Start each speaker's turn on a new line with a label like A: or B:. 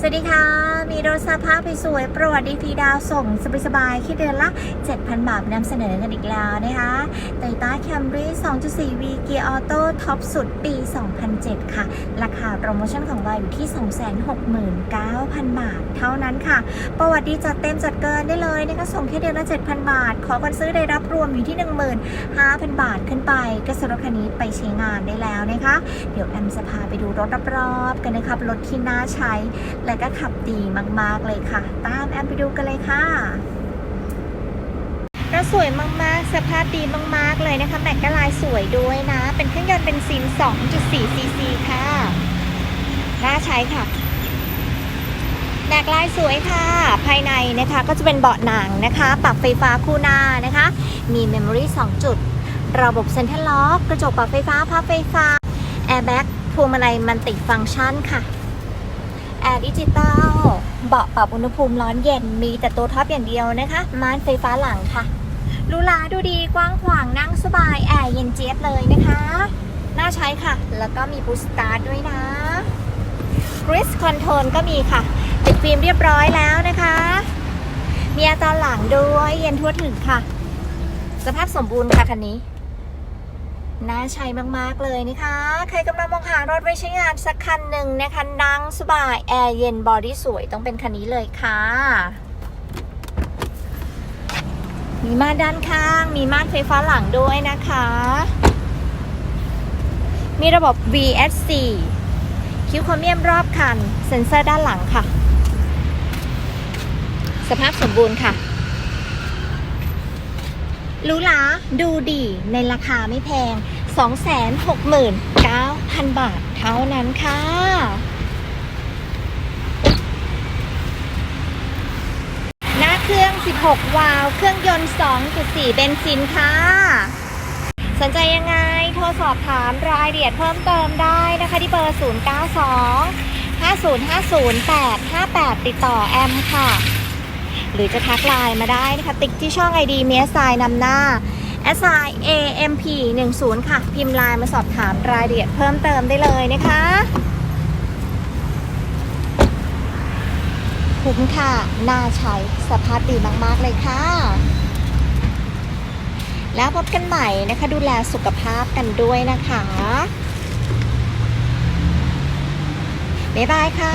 A: สวัสดีค่ะ มีรถสภาพสวยประวัติดีฟรีดาวส่งสบายๆคิดเดือนละ 7,000 บาทนำเสนอกันอีกแล้วนะคะโตโยต้าแคมรี่ 2.4V เกียร์ออโต้ท็อปสุดปี 2007 ค่ะ ราคาโปรโมชั่นของเราอยู่ที่ 269,000 บาท เท่านั้นค่ะ ประวัติดีจัดเต็มจัดเกินได้เลยนะคะส่งแค่เดือนละ 7,000 บาท ขอคนซื้อได้รับรวมอยู่ที่ 15,000 บาทขึ้นไปก็ซื้อรถคันนี้ไปใช้งานได้แล้วนะคะ เดี๋ยวแอมจะพาไปดูรถรอบๆกันนะครับรถที่น่าใช้และก็ขับดีมาก ๆ เลยค่ะ ตามแอมไปดูกันเลยค่ะรถสวยมาก ๆ สภาพดีมาก ๆ เลยนะคะ แม็กกาไลน์สวยด้วยนะ เป็นเครื่องยนต์เบนซิน 2.4 ซีซีค่ะ น่าใช้ค่ะ แม็กลายสวยค่ะ ภายในนะคะก็จะเป็นเบาะหนังนะคะ ปรับไฟฟ้าคู่หน้านะคะ มีเมมโมรี่ 2 จุด ระบบเซ็นทรัลล็อก กระจกปรับไฟฟ้าพับไฟฟ้า แอร์แบ็กพวงมาลัยมันติฟังก์ชันค่ะ แอร์ดิจิตอลเบาะปรับอุณหภูมิร้อนเย็นมีแต่ตัวท็อปอย่างเดียวนะคะม่านไฟฟ้าหลังค่ะหรูหราดูดีกว้างขวางนั่งสบายแอร์เย็นเจี๊ยบเลยนะคะ น่าใช้ค่ะ แล้วก็มีบูสตาร์ด้วยนะกริสคอนโทรลก็มีค่ะ ติดฟิล์มเรียบร้อยแล้วนะคะ มีอาตอนหลังด้วยเย็นทั่วถึงค่ะ สภาพสมบูรณ์ค่ะคันนี้ น่าใช้มากๆเลยนะคะ ใครกำลังมองหารถไว้ใช้งานสักคันหนึ่งนะคะนั่งสบาย แอร์เย็นบอดี้สวยต้องเป็นคันนี้เลยค่ะ มีม่านด้านข้าง มีม่านไฟฟ้าหลังด้วยนะคะ มีระบบ VSC คิวโครเมียมรอบคัน เซ็นเซอร์ด้านหลังค่ะ สภาพสมบูรณ์ค่ะหรูหราดูดี ในราคาไม่แพง 269,000 บาทเท่านั้นค่ะ หน้าเครื่อง 16 วาล์วเครื่องยนต์ 2.4 เบนซินค่ะ สนใจยังไง โทรสอบถามรายละเอียดเพิ่มเติมได้นะคะที่เบอร์ 092 5050 858 ติดต่อแอมค่ะ หรือจะทักไลน์มาได้นะคะ ติ๊กที่ช่อง ID มี s i นำหน้า s i amp 10ค่ะ พิมพ์ไลน์มาสอบถามรายละเอียดเพิ่มเติมได้เลยนะคะคุ้มค่ะ น่าใช้ สภาพดีมาก ๆ เลยค่ะ แล้วพบกันใหม่นะคะ ดูแลสุขภาพกันด้วยนะคะ บ๊ายบายค่ะ